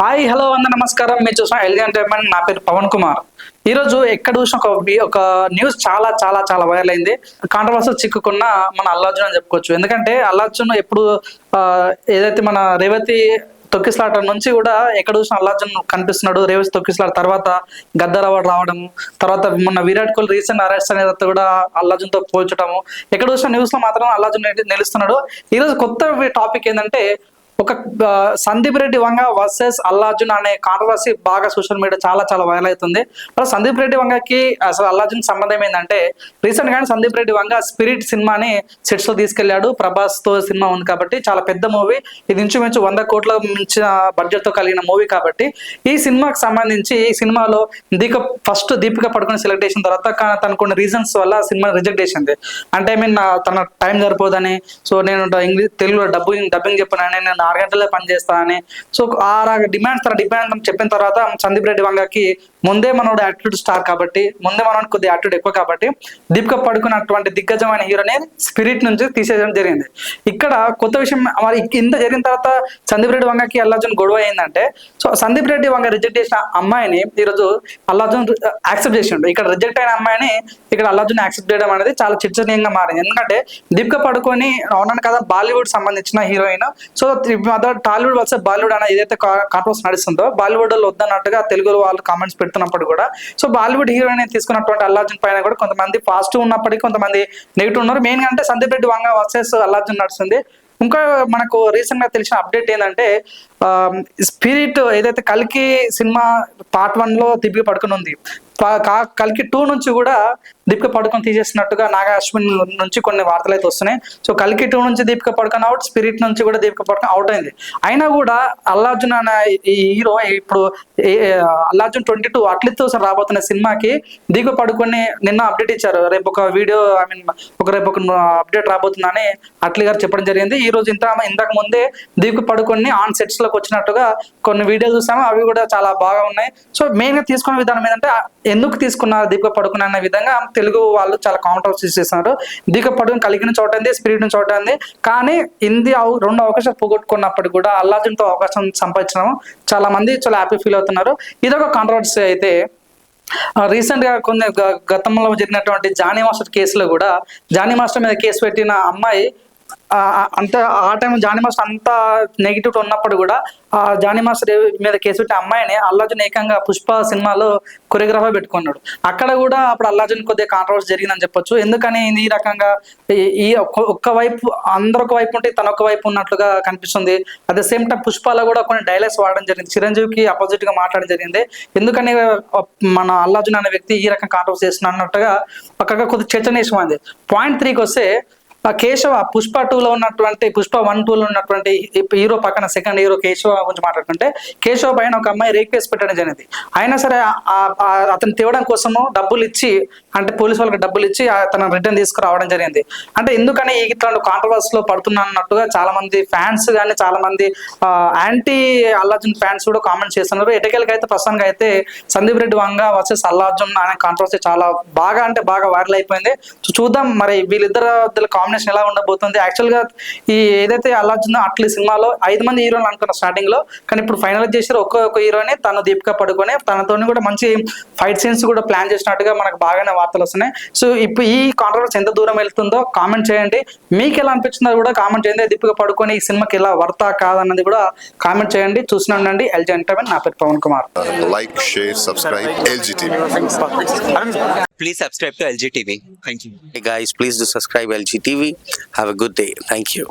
Hi hello అంద నమస్కారం. మీరు చూసిన ఎల్జీ ఎంటర్టైన్మెంట్ నా పేరు పవన్ కుమార్. ఈ రోజు ఎక్కడ చూసిన ఒక ఒక న్యూస్ చాలా చాలా చాలా వైరల్ అయింది. కాంట్రవర్సీ చిక్కుకున్న మన అల్లార్జున్ అని చెప్పుకోవచ్చు. ఎందుకంటే అల్లార్జున్ ఎప్పుడు ఏదైతే మన రేవతి తొక్కిసలాట నుంచి కూడా ఎక్కడ చూసిన అల్లార్జున్ కనిపిస్తున్నాడు. రేవతి తొక్కిసలాట తర్వాత గద్దర్ అవార్డు రావడం తర్వాత మొన్న విరాట్ కోహ్లీ రీసెంట్ అరెస్ట్ అనేది కూడా అల్లార్జున్తో పోల్చడము. ఎక్కడ చూసిన న్యూస్లో మాత్రం అల్లార్జున్ నిలుస్తున్నాడు. ఈ రోజు కొత్త టాపిక్ ఏంటంటే ఒక సందీప్ రెడ్డి వంగ వర్సెస్ అల్లార్జున్ అనే కాంట్రవర్సీ బాగా సోషల్ మీడియా చాలా చాలా వైరల్ అవుతుంది. అలా సందీప్ రెడ్డి వంగకి అసలు అల్లార్జున్ సంబంధం ఏంటంటే రీసెంట్ గానే సందీప్ రెడ్డి వంగ స్పిరిట్ సినిమాని సెట్స్లో తీసుకెళ్ళాడు ప్రభాస్తో సినిమా ఉంది కాబట్టి చాలా పెద్ద మూవీ. ఇది ఇంచుమించు వంద కోట్ల మించిన బడ్జెట్తో కలిగిన మూవీ కాబట్టి ఈ సినిమాకి సంబంధించి ఈ సినిమాలో దీక ఫస్ట్ దీపిక పడుకుని సెలెక్ట్ చేసిన తర్వాత తను కొన్ని రీజన్స్ వల్ల సినిమా రిజెక్ట్ చేసింది. అంటే ఐ మీన్ తన టైం సరిపోదని. సో నేను ఇంగ్లీష్ తెలుగులో డబ్బింగ్ డబ్బింగ్ చెప్పానని నేను ఆరు గంటలే పని చేస్తానని సో ఆ డిమాండ్ తన డిమాండ్ చెప్పిన తర్వాత సందీప్ రెడ్డి వంగకి ముందే మనోడు యాటిట్యూడ్ స్టార్ కాబట్టి ముందే మనోడు కొద్దిగా యాటిట్యూడ్ ఎక్కువ కాబట్టి దీపిక పడుకున్నటువంటి దిగ్గజమైన హీరోని స్పిరిట్ నుంచి తీసేయడం జరిగింది. ఇక్కడ కొత్త విషయం మరి ఇంత జరిగిన తర్వాత సందీప్ రెడ్డి వంగకి అల్లార్జున్ గొడవ అయిందంటే సో సందీప్ రెడ్డి వంగ రిజెక్ట్ చేసిన అమ్మాయిని ఈరోజు అల్లార్జున్ యాక్సెప్ట్ చేసిండు. ఇక్కడ రిజెక్ట్ అయిన అమ్మాయిని ఇక్కడ అల్లార్జున్ యాక్సెప్ట్ చేయడం అనేది చాలా చర్చనీయంగా మారింది. ఎందుకంటే దీపిక పడుకొని అవునాను కదా బాలీవుడ్ సంబంధించిన హీరోయిన్. సో అదర్ టాలీవుడ్ వచ్చే బాలీవుడ్ అనే ఏదైతే కాంట్రవర్స్ నడుస్తుందో బాలీవుడ్లో వద్దన్నట్టుగా తెలుగు వాళ్ళు కామెంట్స్ పెడుతున్నప్పుడు కూడా. సో బాలీవుడ్ హీరోయిన్ తీసుకున్నటువంటి అల్లార్జున్ పైన కూడా కొంతమంది పాజిటివ్ ఉన్నప్పటికీ కొంతమంది నెగిటివ్ ఉన్నారు. మెయిన్ అంటే సందీప్ రెడ్డి వంగ వర్సెస్ అల్లార్జున్ నడుస్తుంది. ఇంకా మనకు రీసెంట్గా తెలిసిన అప్డేట్ ఏంటంటే స్పిరిట్ ఏదైతే కలికి సినిమా పార్ట్ వన్లో తిప్పి పడుకుని ఉంది కల్కి టూ నుంచి కూడా దీపిక పడుకొని తీసేసినట్టుగా నాగా అశ్విన్ నుంచి కొన్ని వార్తలు అయితే వస్తున్నాయి. సో కల్కి టూ నుంచి దీపిక పడుకొని అవుట్ స్పిరిట్ నుంచి కూడా దీపిక పడుకొని అవుట్ అయింది. అయినా కూడా అల్లార్జున్ అనే ఈ హీరో ఇప్పుడు అల్లార్జున్ ట్వంటీ టూ అట్లీతో రాబోతున్న సినిమాకి దీపిక పడుకొని నిన్న అప్డేట్ ఇచ్చారు. రేపు ఒక వీడియో ఐ మీన్ ఒక రేపు ఒక అప్డేట్ రాబోతుందని అట్లీ గారు చెప్పడం జరిగింది. ఈ రోజు ఇంత ఇంతకు ముందే దీపిక పడుకొని ఆన్ సెట్స్లోకి వచ్చినట్టుగా కొన్ని వీడియోలు చూసాము. అవి కూడా చాలా బాగా ఉన్నాయి. సో మెయిన్గా తీసుకున్న విధానం ఏంటంటే ఎందుకు తీసుకున్నారు దీపిక పడుకుని అన్న విధంగా తెలుగు వాళ్ళు చాలా కాంట్రవర్సీస్ చేస్తున్నారు దీపిక పడుకుని కలిగిన చోట ఉంది స్పిరిట్ చోట ఉంది. కానీ హిందీ రెండు అవకాశాలు పోగొట్టుకున్నప్పటికీ కూడా అల్లార్జున్ అవకాశం సంపాదించడం చాలా మంది చాలా హ్యాపీ ఫీల్ అవుతున్నారు. ఇదొక కాంట్రవర్సీ అయితే రీసెంట్గా కొన్ని గ- గతంలో జరిగినటువంటి జానీ మాస్టర్ కేసులో కూడా జానీ మాస్టర్ మీద కేసు పెట్టిన అమ్మాయి అంత ఆ టైం జానీ మాస్టర్ అంత నెగిటివ్ ఉన్నప్పుడు కూడా ఆ జానీ మాస్టర్ మీద కేసు పెట్టిన అమ్మాయిని అల్లాజున్ ఏకంగా పుష్ప సినిమాలో కొరియోగ్రాఫర్ పెట్టుకున్నాడు. అక్కడ కూడా అప్పుడు అల్లాజున్ కొద్దిగా కాంట్రవర్సీ జరిగిందని చెప్పొచ్చు. ఎందుకని ఈ రకంగా ఈ- ఒక్క- వైపు అందరు ఒక వైపు ఉంటే తన ఒక వైపు ఉన్నట్లుగా కనిపిస్తుంది. అట్ ద సేమ్ టైం పుష్పలో కూడా కొన్ని డైలాగ్స్ వాడడం జరిగింది. చిరంజీవికి అపోజిట్గా మాట్లాడడం జరిగింది. ఎందుకని మన అల్లాజున్ అనే వ్యక్తి ఈ రకం కాంట్రవర్సీ చేస్తున్నా అన్నట్టుగా పక్కగా కొద్దిగా చర్చనీయమైంది పాయింట్ త్రీకి వస్తే ఆ కేశవ పుష్ప టూ లో ఉన్నటువంటి పుష్ప వన్ టూ లో ఉన్నటువంటి హీరో పక్కన సెకండ్ హీరో కేశవ గురించి మాట్లాడుకుంటే కేశవ పైన ఒక అమ్మాయి రేక్ వేసి పెట్టడం జరిగింది. అయినా సరే అతను తేవడం కోసము డబ్బులు ఇచ్చి అంటే పోలీస్ వాళ్ళకి డబ్బులు ఇచ్చి తన రిటర్న్ తీసుకురావడం జరిగింది. అంటే ఎందుకని ఇట్లాంటి కాంట్రవర్సీ లో పడుతున్నట్టుగా చాలా మంది ఫ్యాన్స్ కానీ చాలా మంది యాంటీ అల్లార్జున్ ఫ్యాన్స్ కూడా కామెంట్ చేస్తున్నారు. ఎటకెళ్ళకి అయితే ప్రస్తుతానికి అయితే సందీప్ రెడ్డి వంగ వర్సెస్ అల్లార్జున్ అనే కాంట్రవర్సీ చాలా బాగా అంటే బాగా వైరల్ అయిపోయింది. చూద్దాం మరి వీళ్ళిద్దరు కాంబినేషన్ ఎలా ఉండబోతుంది. యాక్చువల్గా ఈ ఏదైతే అల్లార్జున్ అట్లీ సినిమాలో ఐదు మంది హీరోలు అనుకున్న స్టార్టింగ్లో కానీ ఇప్పుడు ఫైనల్ చేసారు ఒక్కొక్క హీరోని తను దీపిక పడుకొని తనతోని కూడా మంచి ఫైట్ సీన్స్ కూడా ప్లాన్ చేసినట్టుగా మనకు బాగానే వార్తలు వస్తున్నాయి సో ఇప్పుడు ఈ కాంట్రవర్సీ ఎంత దూరం వెళ్తుందో కామెంట్ చేయండి మీకు ఎలా అనిపించిందో కూడా కామెంట్ చేయండి దీపిక పడుకొని ఈ సినిమాకి ఎలా వర్తా కాదన్నది కూడా కామెంట్ చేయండి చూసిన ఉండండి ఎల్జీ ఎంటర్టైన్మెంట్ నా పేరు Pavan Kumar like, share, subscribe, LGTV. Please subscribe to LG TV. Thank you. Hey guys, please do subscribe LG TV. Have a good day. Thank you.